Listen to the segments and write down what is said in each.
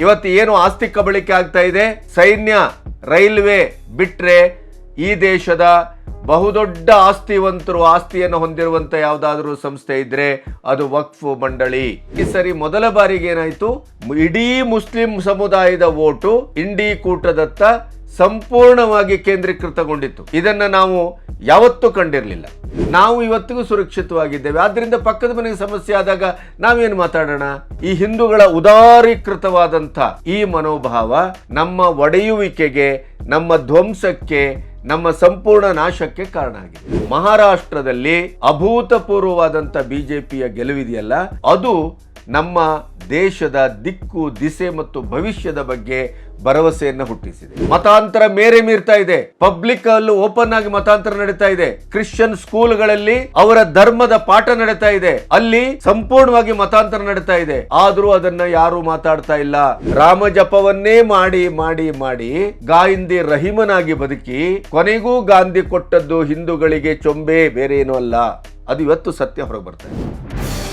ಇವತ್ತು ಏನು ಆಸ್ತಿ ಕಬಳಿಕೆ ಆಗ್ತಾ ಇದೆ? ಸೈನ್ಯ, ರೈಲ್ವೆ ಬಿಟ್ರೆ ಈ ದೇಶದ ಬಹುದೊಡ್ಡ ಆಸ್ತಿವಂತರು ಆಸ್ತಿಯನ್ನು ಹೊಂದಿರುವಂತ ಯಾವುದಾದ್ರೂ ಸಂಸ್ಥೆ ಇದ್ರೆ ಅದು ವಕ್ಫ್ ಮಂಡಳಿ. ಈ ಸರಿ ಮೊದಲ ಬಾರಿಗೆ ಏನಾಯ್ತು? ಇಡೀ ಮುಸ್ಲಿಂ ಸಮುದಾಯದ ಓಟು ಇಂಡಿ ಕೂಟದತ್ತ ಸಂಪೂರ್ಣವಾಗಿ ಕೇಂದ್ರೀಕೃತಗೊಂಡಿತ್ತು. ಇದನ್ನು ನಾವು ಯಾವತ್ತೂ ಕಂಡಿರಲಿಲ್ಲ. ನಾವು ಇವತ್ತಿಗೂ ಸುರಕ್ಷಿತವಾಗಿದ್ದೇವೆ. ಆದ್ದರಿಂದ ಪಕ್ಕದ ಮನೆಗೆ ಸಮಸ್ಯೆ ಆದಾಗ ನಾವೇನು ಮಾತಾಡೋಣ? ಈ ಹಿಂದೂಗಳ ಉದಾರೀಕೃತವಾದಂಥ ಈ ಮನೋಭಾವ ನಮ್ಮ ಒಡೆಯುವಿಕೆಗೆ, ನಮ್ಮ ಧ್ವಂಸಕ್ಕೆ, ನಮ್ಮ ಸಂಪೂರ್ಣ ನಾಶಕ್ಕೆ ಕಾರಣ ಆಗಿದೆ. ಮಹಾರಾಷ್ಟ್ರದಲ್ಲಿ ಅಭೂತಪೂರ್ವವಾದಂಥ ಬಿಜೆಪಿಯ ಗೆಲುವಿದೆಯಲ್ಲ, ಅದು ನಮ್ಮ ದೇಶದ ದಿಕ್ಕು, ದಿಸೆ ಮತ್ತು ಭವಿಷ್ಯದ ಬಗ್ಗೆ ಭರವಸೆಯನ್ನು ಹುಟ್ಟಿಸಿದೆ. ಮತಾಂತರ ಮೇರೆ ಮೀರ್ತಾ ಇದೆ. ಪಬ್ಲಿಕ್ ಅಲ್ಲೂ ಓಪನ್ ಆಗಿ ಮತಾಂತರ ನಡೀತಾ ಇದೆ. ಕ್ರಿಶ್ಚಿಯನ್ ಸ್ಕೂಲ್ಗಳಲ್ಲಿ ಅವರ ಧರ್ಮದ ಪಾಠ ನಡೀತಾ ಇದೆ. ಅಲ್ಲಿ ಸಂಪೂರ್ಣವಾಗಿ ಮತಾಂತರ ನಡೀತಾ ಇದೆ. ಆದ್ರೂ ಅದನ್ನ ಯಾರು ಮಾತಾಡ್ತಾ ಇಲ್ಲ. ರಾಮ ಜಪವನ್ನೇ ಮಾಡಿ ಮಾಡಿ ಮಾಡಿ ಗಾಯಿಂದಿ ರಹಿಮನಾಗಿ ಬದುಕಿ ಕೊನೆಗೂ ಗಾಂಧಿ ಕೊಟ್ಟದ್ದು ಹಿಂದೂಗಳಿಗೆ ಚೊಂಬೆ ಬೇರೆ ಏನೂ ಅಲ್ಲ. ಅದು ಇವತ್ತು ಸತ್ಯ ಹೊರಗೆ ಬರ್ತಾ ಇದೆ.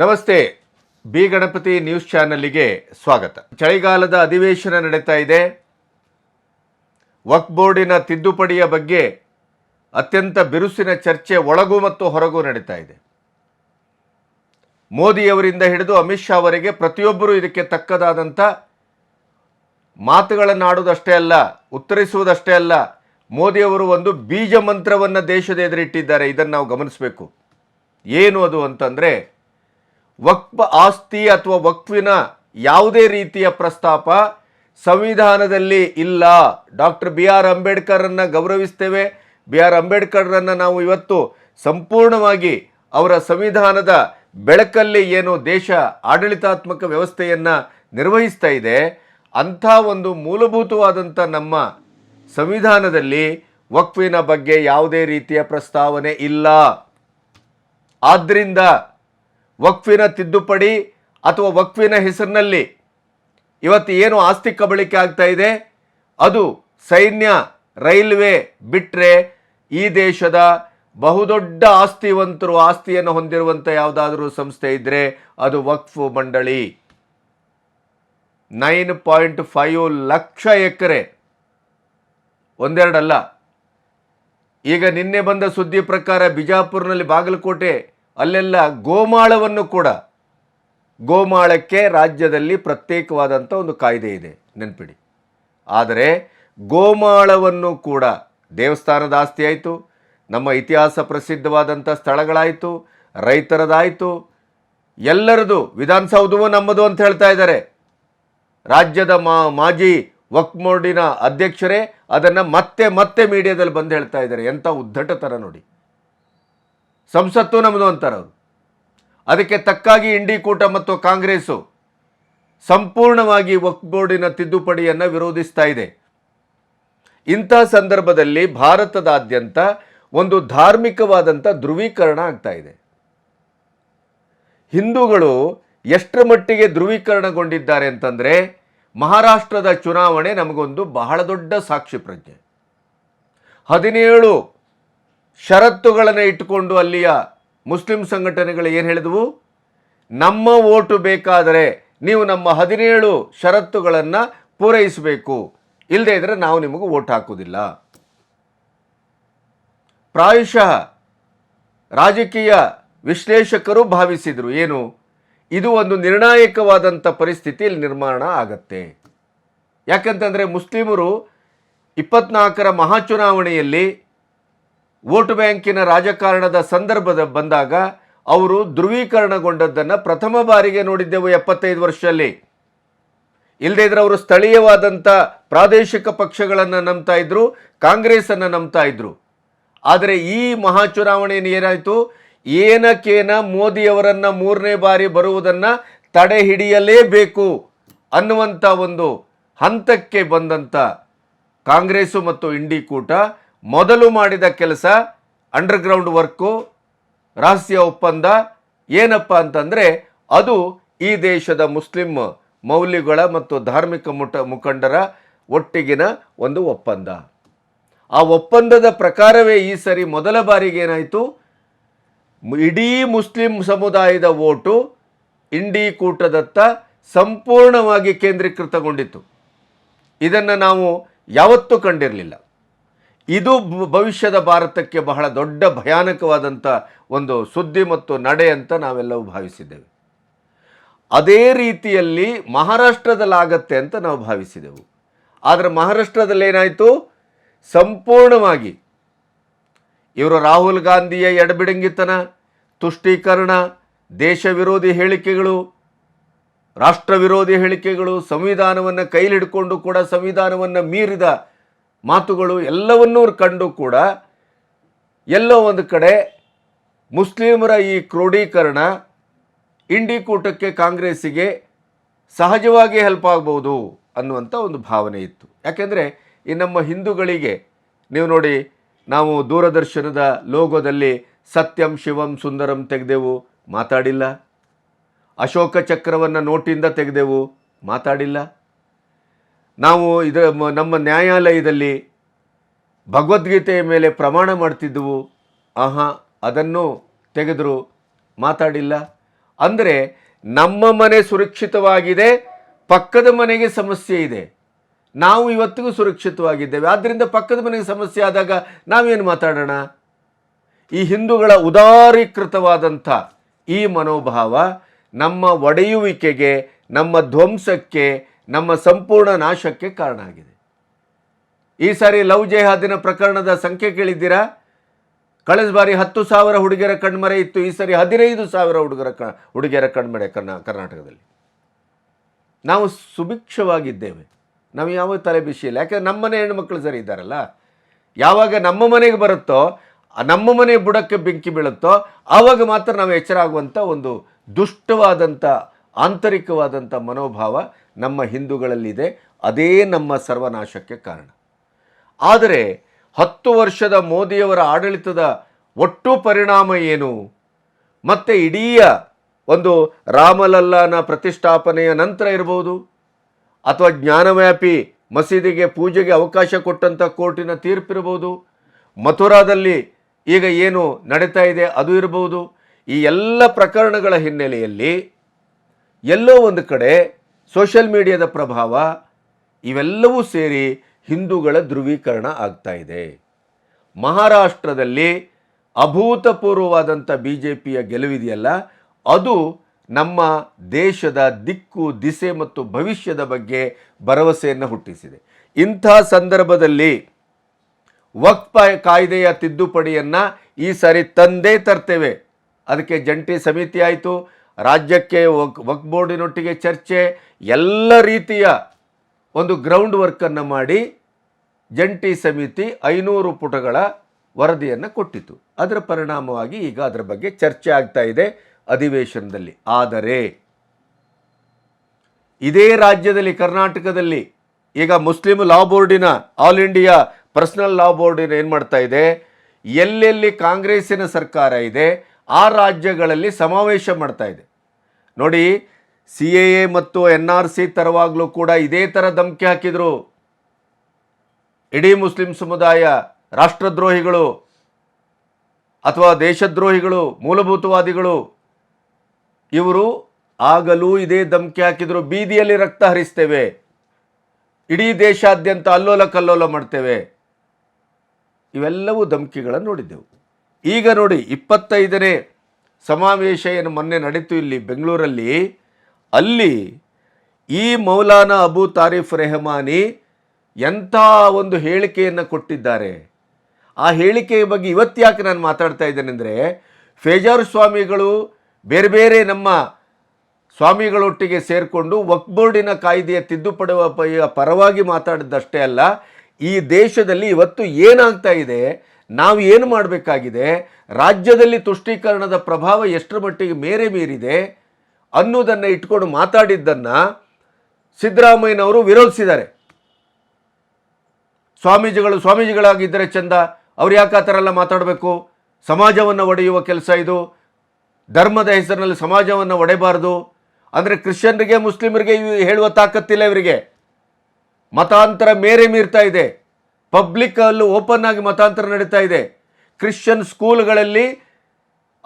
ನಮಸ್ತೆ. ಬಿ ಗಣಪತಿ ನ್ಯೂಸ್ ಚಾನಲ್ಗೆ ಸ್ವಾಗತ. ಚಳಿಗಾಲದ ಅಧಿವೇಶನ ನಡೀತಾ ಇದೆ. ವಕ್ ಬೋರ್ಡಿನ ತಿದ್ದುಪಡಿಯ ಬಗ್ಗೆ ಅತ್ಯಂತ ಬಿರುಸಿನ ಚರ್ಚೆ ಒಳಗೂ ಮತ್ತು ಹೊರಗೂ ನಡೀತಾ ಇದೆ. ಮೋದಿಯವರಿಂದ ಹಿಡಿದು ಅಮಿತ್ ಶಾ ಅವರಿಗೆ ಪ್ರತಿಯೊಬ್ಬರೂ ಇದಕ್ಕೆ ತಕ್ಕದಾದಂಥ ಮಾತುಗಳನ್ನು ಆಡುವುದಷ್ಟೇ ಅಲ್ಲ, ಉತ್ತರಿಸುವುದಷ್ಟೇ ಅಲ್ಲ, ಮೋದಿಯವರು ಒಂದು ಬೀಜ ಮಂತ್ರವನ್ನು ದೇಶದ ಎದುರಿಟ್ಟಿದ್ದಾರೆ. ಇದನ್ನು ನಾವು ಗಮನಿಸಬೇಕು. ಏನು ಅದು ಅಂತಂದರೆ ವಕ್ಫ್ ಆಸ್ತಿ ಅಥವಾ ವಕ್ಫಿನ ಯಾವುದೇ ರೀತಿಯ ಪ್ರಸ್ತಾಪ ಸಂವಿಧಾನದಲ್ಲಿ ಇಲ್ಲ. ಡಾಕ್ಟರ್ ಬಿ ಆರ್ ಅಂಬೇಡ್ಕರನ್ನು ಗೌರವಿಸ್ತೇವೆ. ಬಿ ಆರ್ ಅಂಬೇಡ್ಕರ್ರನ್ನು ನಾವು ಇವತ್ತು ಸಂಪೂರ್ಣವಾಗಿ ಅವರ ಸಂವಿಧಾನದ ಬೆಳಕಲ್ಲಿ ಏನು ದೇಶ ಆಡಳಿತಾತ್ಮಕ ವ್ಯವಸ್ಥೆಯನ್ನು ನಿರ್ವಹಿಸ್ತಾ ಇದೆ, ಅಂಥ ಒಂದು ಮೂಲಭೂತವಾದಂಥ ನಮ್ಮ ಸಂವಿಧಾನದಲ್ಲಿ ವಕ್ಫಿನ ಬಗ್ಗೆ ಯಾವುದೇ ರೀತಿಯ ಪ್ರಸ್ತಾವನೆ ಇಲ್ಲ. ಆದ್ದರಿಂದ ವಕ್ಫಿನ ತಿದ್ದುಪಡಿ ಅಥವಾ ವಕ್ಫಿನ ಹೆಸರಿನಲ್ಲಿ ಇವತ್ತು ಏನು ಆಸ್ತಿ ಕಬಳಿಕೆ ಆಗ್ತಾ ಇದೆ? ಅದು ಸೈನ್ಯ ರೈಲ್ವೆ ಬಿಟ್ಟರೆ ಈ ದೇಶದ ಬಹುದೊಡ್ಡ ಆಸ್ತಿವಂತರು ಆಸ್ತಿಯನ್ನು ಹೊಂದಿರುವಂಥ ಯಾವುದಾದ್ರೂ ಸಂಸ್ಥೆ ಇದ್ದರೆ ಅದು ವಕ್ಫ್ ಮಂಡಳಿ. ನೈನ್ ಪಾಯಿಂಟ್ ಫೈವ್ ಲಕ್ಷ ಎಕರೆ. ಒಂದೆರಡಲ್ಲ. ಈಗ ನಿನ್ನೆ ಬಂದ ಸುದ್ದಿ ಪ್ರಕಾರ ಬಿಜಾಪುರ್ನಲ್ಲಿ ಬಾಗಲಕೋಟೆ ಅಲ್ಲೆಲ್ಲ ಗೋಮಾಳವನ್ನು ಕೂಡ ಗೋಮಾಳಕ್ಕೆ ರಾಜ್ಯದಲ್ಲಿ ಪ್ರತ್ಯೇಕವಾದಂಥ ಒಂದು ಕಾಯ್ದೆ ಇದೆ, ನೆನ್ಪಿಡಿ. ಆದರೆ ಗೋಮಾಳವನ್ನು ಕೂಡ ದೇವಸ್ಥಾನದ ಆಸ್ತಿ ಆಯಿತು, ನಮ್ಮ ಇತಿಹಾಸ ಪ್ರಸಿದ್ಧವಾದಂಥ ಸ್ಥಳಗಳಾಯಿತು, ರೈತರದಾಯಿತು, ಎಲ್ಲರದು ವಿಧಾನಸೌಧವೂ ನಮ್ಮದು ಅಂತ ಹೇಳ್ತಾ ಇದ್ದಾರೆ. ರಾಜ್ಯದ ಮಾ, ಮಾಜಿ ವಕ್ಫ್ ಬೋರ್ಡಿನ ಅಧ್ಯಕ್ಷರೇ ಅದನ್ನು ಮತ್ತೆ ಮತ್ತೆ ಮೀಡಿಯಾದಲ್ಲಿ ಬಂದು ಹೇಳ್ತಾ ಇದ್ದಾರೆ. ಎಂಥ ಉದ್ದಟತನ ನೋಡಿ. ಸಂಸತ್ತು ನಮ್ಮದು ಅಂತಾರೆ ಅವರು. ಅದಕ್ಕೆ ತಕ್ಕಾಗಿ ಇಂಡಿ ಕೂಟ ಮತ್ತು ಕಾಂಗ್ರೆಸ್ಸು ಸಂಪೂರ್ಣವಾಗಿ ವಕ್ಫ್ ಬೋರ್ಡಿನ ತಿದ್ದುಪಡಿಯನ್ನು ವಿರೋಧಿಸ್ತಾ ಇದೆ. ಇಂಥ ಸಂದರ್ಭದಲ್ಲಿ ಭಾರತದಾದ್ಯಂತ ಒಂದು ಧಾರ್ಮಿಕವಾದಂಥ ಧ್ರುವೀಕರಣ ಆಗ್ತಾ ಇದೆ. ಹಿಂದೂಗಳು ಎಷ್ಟರ ಮಟ್ಟಿಗೆ ಧ್ರುವೀಕರಣಗೊಂಡಿದ್ದಾರೆ ಅಂತಂದರೆ ಮಹಾರಾಷ್ಟ್ರದ ಚುನಾವಣೆ ನಮಗೊಂದು ಬಹಳ ದೊಡ್ಡ ಸಾಕ್ಷಿ ಪ್ರಜ್ಞೆ. ಹದಿನೇಳು ಷರತ್ತುಗಳನ್ನು ಇಟ್ಟುಕೊಂಡು ಅಲ್ಲಿಯ ಮುಸ್ಲಿಂ ಸಂಘಟನೆಗಳು ಏನು ಹೇಳಿದವು? ನಮ್ಮ ಓಟು ಬೇಕಾದರೆ ನೀವು ನಮ್ಮ ಹದಿನೇಳು ಷರತ್ತುಗಳನ್ನು ಪೂರೈಸಬೇಕು. ಇಲ್ಲದೇ ಇದ್ದರೆ ನಾವು ನಿಮಗೆ ಓಟ್ ಹಾಕುವುದಿಲ್ಲ. ಪ್ರಾಯಶಃ ರಾಜಕೀಯ ವಿಶ್ಲೇಷಕರು ಭಾವಿಸಿದರು, ಏನು? ಇದು ಒಂದು ನಿರ್ಣಾಯಕವಾದಂಥ ಪರಿಸ್ಥಿತಿ ಇಲ್ಲಿ ನಿರ್ಮಾಣ ಆಗತ್ತೆ. ಯಾಕಂತಂದರೆ ಮುಸ್ಲಿಮರು ಇಪ್ಪತ್ನಾಲ್ಕರ ಮಹಾಚುನಾವಣೆಯಲ್ಲಿ ವೋಟ್ ಬ್ಯಾಂಕಿನ ರಾಜಕಾರಣದ ಸಂದರ್ಭದ ಬಂದಾಗ ಅವರು ಧ್ರುವೀಕರಣಗೊಂಡದ್ದನ್ನು ಪ್ರಥಮ ಬಾರಿಗೆ ನೋಡಿದ್ದೆವು ಎಪ್ಪತ್ತೈದು ವರ್ಷದಲ್ಲಿ ಇಲ್ಲದೇ ಇದ್ರೆ ಅವರು ಸ್ಥಳೀಯವಾದಂಥ ಪ್ರಾದೇಶಿಕ ಪಕ್ಷಗಳನ್ನು ನಂಬ್ತಾ ಇದ್ರು, ಕಾಂಗ್ರೆಸ್ಸನ್ನು ನಂಬ್ತಾ ಇದ್ರು. ಆದರೆ ಈ ಮಹಾಚುನಾವಣೆಯನ್ನು ಏನಾಯಿತು ಏನಕ್ಕೇನ ಮೋದಿಯವರನ್ನು ಮೂರನೇ ಬಾರಿ ಬರುವುದನ್ನು ತಡೆ ಹಿಡಿಯಲೇಬೇಕು ಅನ್ನುವಂಥ ಒಂದು ಹಂತಕ್ಕೆ ಬಂದಂಥ ಕಾಂಗ್ರೆಸ್ಸು ಮತ್ತು ಇಂಡಿ ಕೂಟ ಮೊದಲು ಮಾಡಿದ ಕೆಲಸ ಅಂಡರ್ಗ್ರೌಂಡ್ ವರ್ಕು ರಹಸ್ಯ ಒಪ್ಪಂದ. ಏನಪ್ಪ ಅಂತಂದರೆ, ಅದು ಈ ದೇಶದ ಮುಸ್ಲಿಂ ಮೌಲ್ಯಗಳ ಮತ್ತು ಧಾರ್ಮಿಕ ಮುಟ, ಮುಖಂಡರ ಒಟ್ಟಿಗಿನ ಒಂದು ಒಪ್ಪಂದ. ಆ ಒಪ್ಪಂದದ ಪ್ರಕಾರವೇ ಈ ಸರಿ ಮೊದಲ ಬಾರಿಗೆ ಏನಾಯಿತು? ಇಡೀ ಮುಸ್ಲಿಂ ಸಮುದಾಯದ ಓಟು ಇಂಡಿ ಕೂಟದತ್ತ ಸಂಪೂರ್ಣವಾಗಿ ಕೇಂದ್ರೀಕೃತಗೊಂಡಿತ್ತು. ಇದನ್ನು ನಾವು ಯಾವತ್ತೂ ಕಂಡಿರಲಿಲ್ಲ. ಇದು ಭವಿಷ್ಯದ ಭಾರತಕ್ಕೆ ಬಹಳ ದೊಡ್ಡ ಭಯಾನಕವಾದಂಥ ಒಂದು ಸುದ್ದಿ ಮತ್ತು ನಡೆ ಅಂತ ನಾವೆಲ್ಲವೂ ಭಾವಿಸಿದ್ದೇವೆ. ಅದೇ ರೀತಿಯಲ್ಲಿ ಮಹಾರಾಷ್ಟ್ರದಲ್ಲಾಗತ್ತೆ ಅಂತ ನಾವು ಭಾವಿಸಿದೆವು. ಆದರೆ ಮಹಾರಾಷ್ಟ್ರದಲ್ಲಿ ಏನಾಯಿತು ಸಂಪೂರ್ಣವಾಗಿ ಇವರು ರಾಹುಲ್ ಗಾಂಧಿಯ ಎಡಬಿಡಂಗಿತನ, ತುಷ್ಟೀಕರಣ ದೇಶ ವಿರೋಧಿ ಹೇಳಿಕೆಗಳು ರಾಷ್ಟ್ರ ವಿರೋಧಿ ಹೇಳಿಕೆಗಳು, ಸಂವಿಧಾನವನ್ನು ಕೈಲಿಡ್ಕೊಂಡು ಕೂಡ ಸಂವಿಧಾನವನ್ನು ಮೀರಿದ ಮಾತುಗಳು ಎಲ್ಲವನ್ನೂ ಕಂಡು ಕೂಡ ಎಲ್ಲೋ ಒಂದು ಕಡೆ ಮುಸ್ಲಿಮರ ಈ ಕ್ರೋಢೀಕರಣ ಇಂಡಿ ಕೂಟಕ್ಕೆ ಕಾಂಗ್ರೆಸ್ಸಿಗೆ ಸಹಜವಾಗಿ ಹೆಲ್ಪ್ ಆಗ್ಬೋದು ಅನ್ನುವಂಥ ಒಂದು ಭಾವನೆ ಇತ್ತು. ಯಾಕೆಂದರೆ ಈ ನಮ್ಮ ಹಿಂದೂಗಳಿಗೆ ನೀವು ನೋಡಿ ನಾವು ದೂರದರ್ಶನದ ಲೋಗೋದಲ್ಲಿ ಸತ್ಯಂ ಶಿವಂ ಸುಂದರಂ ತೆಗೆದೆವು ಮಾತಾಡಿಲ್ಲ. ಅಶೋಕ ಚಕ್ರವನ್ನು ನೋಟಿಂದ ತೆಗೆದೆವು ಮಾತಾಡಿಲ್ಲ. ನಾವು ಇದರ ನಮ್ಮ ನ್ಯಾಯಾಲಯದಲ್ಲಿ ಭಗವದ್ಗೀತೆಯ ಮೇಲೆ ಪ್ರಮಾಣ ಮಾಡ್ತಿದ್ದೆವು. ಆಹಾ, ಅದನ್ನು ತೆಗೆದರು. ಮಾತಾಡಿಲ್ಲ. ಅಂದರೆ ನಮ್ಮ ಮನೆ ಸುರಕ್ಷಿತವಾಗಿದೆ, ಪಕ್ಕದ ಮನೆಗೆ ಸಮಸ್ಯೆ ಇದೆ. ನಾವು ಇವತ್ತಿಗೂ ಸುರಕ್ಷಿತವಾಗಿದ್ದೇವೆ. ಆದ್ದರಿಂದ ಪಕ್ಕದ ಮನೆಗೆ ಸಮಸ್ಯೆ ಆದಾಗ ನಾವೇನು ಮಾತಾಡೋಣ? ಈ ಹಿಂದೂಗಳ ಉದಾರೀಕೃತವಾದಂಥ ಈ ಮನೋಭಾವ ನಮ್ಮ ಒಡೆಯುವಿಕೆಗೆ, ನಮ್ಮ ಧ್ವಂಸಕ್ಕೆ ನಮ್ಮ ಸಂಪೂರ್ಣ ನಾಶಕ್ಕೆ ಕಾರಣ ಆಗಿದೆ. ಈ ಸಾರಿ ಲವ್ ಜೆಹಾದಿನ ಪ್ರಕರಣದ ಸಂಖ್ಯೆ ಕೇಳಿದ್ದೀರಾ? ಕಳೆದ ಬಾರಿ ಹತ್ತು ಸಾವಿರ ಹುಡುಗಿಯರ ಕಣ್ಮರೆ ಇತ್ತು, ಈ ಸಾರಿ ಹದಿನೈದು ಸಾವಿರ ಹುಡುಗರ ಕ, ಹುಡುಗಿಯರ ಕಣ್ಮರೆ ಕರ್ನಾ, ಕರ್ನಾಟಕದಲ್ಲಿ. ನಾವು ಸುಭಿಕ್ಷವಾಗಿದ್ದೇವೆ. ನಾವು ಯಾವ ತಲೆ ಬಿಸಿ ಇಲ್ಲ ನಮ್ಮ ನಮ್ಮನೆ ಹೆಣ್ಮಕ್ಳು ಸರಿ ಇದ್ದಾರಲ್ಲ. ಯಾವಾಗ ನಮ್ಮ ಮನೆಗೆ ಬರುತ್ತೋ ನಮ್ಮ ಮನೆ ಬುಡಕ್ಕೆ ಬೆಂಕಿ ಬೀಳುತ್ತೋ, ಆವಾಗ ಮಾತ್ರ ನಾವು ಎಚ್ಚರ ಆಗುವಂಥ ಒಂದು ದುಷ್ಟವಾದಂಥ ಆಂತರಿಕವಾದಂಥ ಮನೋಭಾವ ನಮ್ಮ ಹಿಂದೂಗಳಲ್ಲಿದೆ. ಅದೇ ನಮ್ಮ ಸರ್ವನಾಶಕ್ಕೆ ಕಾರಣ. ಆದರೆ ಹತ್ತು ವರ್ಷದ ಮೋದಿಯವರ ಆಡಳಿತದ ಒಟ್ಟು ಪರಿಣಾಮ ಏನು? ಮತ್ತು ಇಡೀ ಒಂದು ರಾಮಲಲ್ಲನ ಪ್ರತಿಷ್ಠಾಪನೆಯ ನಂತರ ಇರಬಹುದು ಅಥವಾ ಜ್ಞಾನವ್ಯಾಪಿ ಮಸೀದಿಗೆ ಪೂಜೆಗೆ ಅವಕಾಶ ಕೊಟ್ಟಂಥ ಕೋರ್ಟಿನ ತೀರ್ಪಿರ್ಬೋದು? ಮಥುರಾದಲ್ಲಿ ಈಗ ಏನು ನಡೀತಾ ಇದೆ ಅದು ಇರಬಹುದು ಈ ಎಲ್ಲ ಪ್ರಕರಣಗಳ ಹಿನ್ನೆಲೆಯಲ್ಲಿ ಎಲ್ಲೋ ಒಂದು ಕಡೆ ಸೋಷಿಯಲ್ ಮೀಡಿಯಾದ ಪ್ರಭಾವ ಇವೆಲ್ಲವೂ ಸೇರಿ ಹಿಂದೂಗಳ ಧ್ರುವೀಕರಣ ಆಗ್ತಾ ಇದೆ. ಮಹಾರಾಷ್ಟ್ರದಲ್ಲಿ ಅಭೂತಪೂರ್ವವಾದಂಥ ಬಿ ಜೆ ಪಿಯ ಗೆಲುವಿದೆಯಲ್ಲ, ಅದು ನಮ್ಮ ದೇಶದ ದಿಕ್ಕು, ದಿಸೆ ಮತ್ತು ಭವಿಷ್ಯದ ಬಗ್ಗೆ ಭರವಸೆಯನ್ನು ಹುಟ್ಟಿಸಿದೆ. ಇಂಥ ಸಂದರ್ಭದಲ್ಲಿ ವಕ್ಫ್ ಕಾಯ್ದೆಯ ತಿದ್ದುಪಡಿಯನ್ನು ಈ ಸಾರಿ ತಂದೇ ತರ್ತೇವೆ. ಅದಕ್ಕೆ ಜಂಟಿ ಸಮಿತಿ ಆಯಿತು ರಾಜ್ಯಕ್ಕೆ ವಕ್ ವಕ್ ಬೋರ್ಡಿನೊಟ್ಟಿಗೆ ಚರ್ಚೆ, ಎಲ್ಲ ರೀತಿಯ ಒಂದು ಗ್ರೌಂಡ್ ವರ್ಕನ್ನು ಮಾಡಿ ಜಂಟಿ ಸಮಿತಿ ಐನೂರು ಪುಟಗಳ ವರದಿಯನ್ನು ಕೊಟ್ಟಿತು ಅದರ ಪರಿಣಾಮವಾಗಿ ಈಗ ಅದರ ಬಗ್ಗೆ ಚರ್ಚೆ ಆಗ್ತಾ ಇದೆ ಅಧಿವೇಶನದಲ್ಲಿ. ಆದರೆ ಇದೇ ರಾಜ್ಯದಲ್ಲಿ, ಕರ್ನಾಟಕದಲ್ಲಿ ಈಗ ಮುಸ್ಲಿಂ ಲಾ ಬೋರ್ಡಿನ ಆಲ್ ಇಂಡಿಯಾ ಪರ್ಸನಲ್ ಲಾ ಬೋರ್ಡಿನ ಏನು ಮಾಡ್ತಾ ಇದೆ? ಎಲ್ಲೆಲ್ಲಿ ಕಾಂಗ್ರೆಸ್ಸಿನ ಸರ್ಕಾರ ಇದೆ? ಆ ರಾಜ್ಯಗಳಲ್ಲಿ ಸಮಾವೇಶ ಮಾಡ್ತಾ ಇದೆ. ನೋಡಿ, ಸಿ ಎ ಎ ಮತ್ತು ಎನ್ ಆರ್ ಸಿ ತರವಾಗಲೂ ಕೂಡ ಇದೇ ಥರ ಧಮಕಿ ಹಾಕಿದರು. ಇಡೀ ಮುಸ್ಲಿಂ ಸಮುದಾಯ, ರಾಷ್ಟ್ರದ್ರೋಹಿಗಳು ಅಥವಾ ದೇಶದ್ರೋಹಿಗಳು, ಮೂಲಭೂತವಾದಿಗಳು, ಇವರು ಆಗಲೂ ಇದೇ ಧಮಕಿ ಹಾಕಿದರು. ಬೀದಿಯಲ್ಲಿ ರಕ್ತ ಹರಿಸ್ತೇವೆ. ಇಡೀ ದೇಶಾದ್ಯಂತ ಅಲ್ಲೋಲ ಕಲ್ಲೋಲ ಮಾಡ್ತೇವೆ. ಇವೆಲ್ಲವೂ ಧಮಕಿಗಳನ್ನು ನೋಡಿದ್ದೆವು. ಈಗ ನೋಡಿ, ಇಪ್ಪತ್ತೈದನೇ ಸಮಾವೇಶ ಏನು ಮೊನ್ನೆ ನಡೀತು ಇಲ್ಲಿ ಬೆಂಗಳೂರಲ್ಲಿ. ಅಲ್ಲಿ ಈ ಮೌಲಾನಾ ಅಬು ತಾರಿಫ್ ರೆಹಮಾನಿ ಎಂಥ ಒಂದು ಹೇಳಿಕೆಯನ್ನು ಕೊಟ್ಟಿದ್ದಾರೆ. ಆ ಹೇಳಿಕೆಯ ಬಗ್ಗೆ ಇವತ್ತು ಯಾಕೆ ನಾನು ಮಾತಾಡ್ತಾ ಇದ್ದೇನೆಂದರೆ ಫೇಜಾರ್ ಸ್ವಾಮಿಗಳು ಬೇರೆ ಬೇರೆ ನಮ್ಮ ಸ್ವಾಮಿಗಳೊಟ್ಟಿಗೆ ಸೇರಿಕೊಂಡು ವಕ್ಬೋರ್ಡಿನ ಕಾಯ್ದೆಯ ತಿದ್ದುಪಡುವ ಪರವಾಗಿ ಮಾತಾಡಿದ್ದಷ್ಟೇ ಅಲ್ಲ, ಈ ದೇಶದಲ್ಲಿ ಇವತ್ತು ಏನಾಗ್ತಾ ಇದೆ ನಾವು ಏನು ಮಾಡಬೇಕಾಗಿದೆ? ರಾಜ್ಯದಲ್ಲಿ ತುಷ್ಟೀಕರಣದ ಪ್ರಭಾವ ಎಷ್ಟರ ಮಟ್ಟಿಗೆ ಮೇರೆ ಮೀರಿದೆ ಅನ್ನೋದನ್ನು ಇಟ್ಕೊಂಡು ಮಾತಾಡಿದ್ದನ್ನು ಸಿದ್ದರಾಮಯ್ಯನವರು ವಿರೋಧಿಸಿದ್ದಾರೆ. ಸ್ವಾಮೀಜಿಗಳು ಸ್ವಾಮೀಜಿಗಳಾಗಿದ್ದರೆ ಚಂದ, ಅವ್ರು ಯಾಕೆ ಆ ಥರ ಎಲ್ಲ ಮಾತಾಡಬೇಕು? ಸಮಾಜವನ್ನು ಒಡೆಯುವ ಕೆಲಸ ಇದು. ಧರ್ಮದ ಹೆಸರಿನಲ್ಲಿ ಸಮಾಜವನ್ನು ಒಡೆಯಬಾರ್ದು ಅಂದರೆ ಕ್ರಿಶ್ಚಿಯನ್ರಿಗೆ, ಮುಸ್ಲಿಮರಿಗೆ ಹೇಳುವ ತಾಕತ್ತಿಲ್ಲ ಇವರಿಗೆ. ಮತಾಂತರ ಮೇರೆ ಮೀರ್ತಾ ಇದೆ. ಪಬ್ಲಿಕ್ ಅಲ್ಲೂ ಓಪನ್ ಆಗಿ ಮತಾಂತರ ನಡೀತಾ ಇದೆ. ಕ್ರಿಶ್ಚಿಯನ್ ಸ್ಕೂಲ್ಗಳಲ್ಲಿ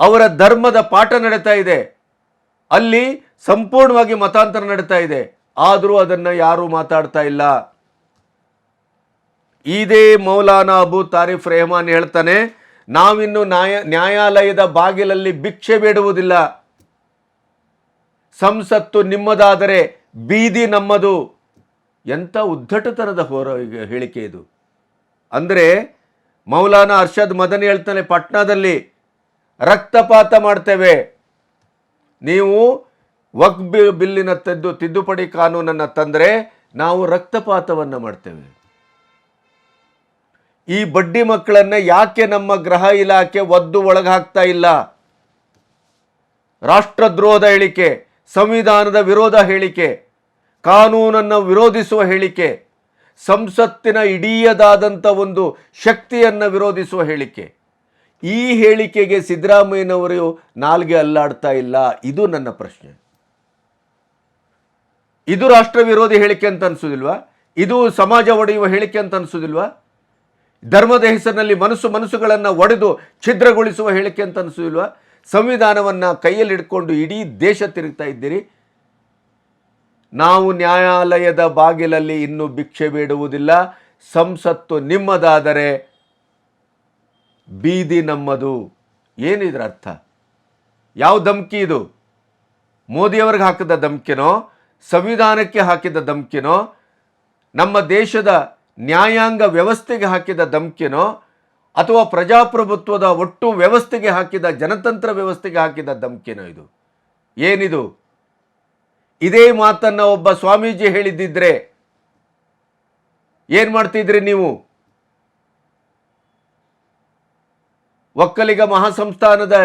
ಅವರ ಧರ್ಮದ ಪಾಠ ನಡೀತಾ ಇದೆ. ಅಲ್ಲಿ ಸಂಪೂರ್ಣವಾಗಿ ಮತಾಂತರ ನಡೀತಾ ಇದೆ. ಆದರೂ ಅದನ್ನು ಯಾರೂ ಮಾತಾಡ್ತಾ ಇಲ್ಲ. ಇದೇ ಮೌಲಾನಾ ಅಬು ತಾರಿಫ್ ರೆಹಮಾನ್ ಹೇಳ್ತಾನೆ, ನಾವಿನ್ನು ನ್ಯಾಯ, ನ್ಯಾಯಾಲಯದ ಬಾಗಿಲಲ್ಲಿ ಭಿಕ್ಷೆ ಬೇಡುವುದಿಲ್ಲ. ಸಂಸತ್ತು ನಿಮ್ಮದಾದರೆ ಬೀದಿ ನಮ್ಮದು. ಎಂಥ ಉದ್ದಟತನದ ಹೋರ ಹೇಳಿಕೆ ಇದು. ಅಂದರೆ ಮೌಲಾನ ಅರ್ಷದ್ ಮದನಿ ಹೇಳ್ತಾನೆ, ಪಟ್ನಾದಲ್ಲಿ ರಕ್ತಪಾತ ಮಾಡ್ತೇವೆ. ನೀವು ವಕ್ ಬಿಲ್ಲಿನ ತೆದ್ದು, ತಿದ್ದುಪಡಿ ಕಾನೂನನ್ನು ತಂದರೆ ನಾವು ರಕ್ತಪಾತವನ್ನು ಮಾಡ್ತೇವೆ. ಈ ಬಡ್ಡಿ ಮಕ್ಕಳನ್ನ ಯಾಕೆ ನಮ್ಮ ಗೃಹ ಇಲಾಖೆ ಒದ್ದು ಒಳಗೆ ಹಾಕ್ತಾ ಇಲ್ಲ? ರಾಷ್ಟ್ರದ್ರೋಹದ ಹೇಳಿಕೆ, ಸಂವಿಧಾನದ ವಿರೋಧ ಹೇಳಿಕೆ, ಕಾನೂನನ್ನು ವಿರೋಧಿಸುವ ಹೇಳಿಕೆ. ಸಂಸತ್ತಿನ ಇಡೀಯದಾದಂಥ ಒಂದು ಶಕ್ತಿಯನ್ನು ವಿರೋಧಿಸುವ ಹೇಳಿಕೆ. ಈ ಹೇಳಿಕೆಗೆ ಸಿದ್ದರಾಮಯ್ಯನವರು ನಾಲ್ಗೆ ಅಲ್ಲಾಡ್ತಾ ಇಲ್ಲ, ಇದು ನನ್ನ ಪ್ರಶ್ನೆ. ಇದು ರಾಷ್ಟ್ರ ವಿರೋಧಿ ಹೇಳಿಕೆ ಅಂತ ಅನಿಸೋದಿಲ್ವಾ? ಇದು ಸಮಾಜ ಒಡೆಯುವ ಹೇಳಿಕೆ ಅಂತ ಅನಿಸೋದಿಲ್ವಾ? ಧರ್ಮದ ಹೆಸರಿನಲ್ಲಿ ಮನಸ್ಸು ಮನಸ್ಸುಗಳನ್ನು ಒಡೆದು ಛಿದ್ರಗೊಳಿಸುವ ಹೇಳಿಕೆ ಅಂತ ಅನಿಸೋದಿಲ್ವಾ? ಸಂವಿಧಾನವನ್ನು ಕೈಯಲ್ಲಿ ಹಿಡ್ಕೊಂಡು ಇಡೀ ದೇಶ ತಿರುಗ್ತಾ ಇದ್ದೀರಿ. ನಾವು ನ್ಯಾಯಾಲಯದ ಬಾಗಿಲಲ್ಲಿ ಇನ್ನೂ ಭಿಕ್ಷೆ ಬೇಡುವುದಿಲ್ಲ. ಸಂಸತ್ತು ನಿಮ್ಮದಾದರೆ ಬೀದಿ ನಮ್ಮದು. ಏನಿದ್ರ ಅರ್ಥ? ಯಾವ ಧಮಕಿ ಇದು? ಮೋದಿಯವ್ರಿಗೆ ಹಾಕಿದ ಧಮ್ಕಿನೋ? ಸಂವಿಧಾನಕ್ಕೆ ಹಾಕಿದ ಧಮ್ಕಿನೋ? ನಮ್ಮ ದೇಶದ ನ್ಯಾಯಾಂಗ ವ್ಯವಸ್ಥೆಗೆ ಹಾಕಿದ ಧಮ್ಕಿನೋ? ಅಥವಾ ಪ್ರಜಾಪ್ರಭುತ್ವದ ಒಟ್ಟು ವ್ಯವಸ್ಥೆಗೆ ಹಾಕಿದ ಜನತಂತ್ರ ವ್ಯವಸ್ಥೆಗೆ ಹಾಕಿದ ಧಮ್ಕಿನೋ ಇದು? ಏನಿದು? ಇದೇ ಮಾತನ್ನು ಒಬ್ಬ ಸ್ವಾಮೀಜಿ ಹೇಳಿದ್ದಿದ್ರೆ ಏನು ಮಾಡ್ತಿದ್ರಿ ನೀವು? ಒಕ್ಕಲಿಗ ಮಹಾಸಂಸ್ಥಾನದ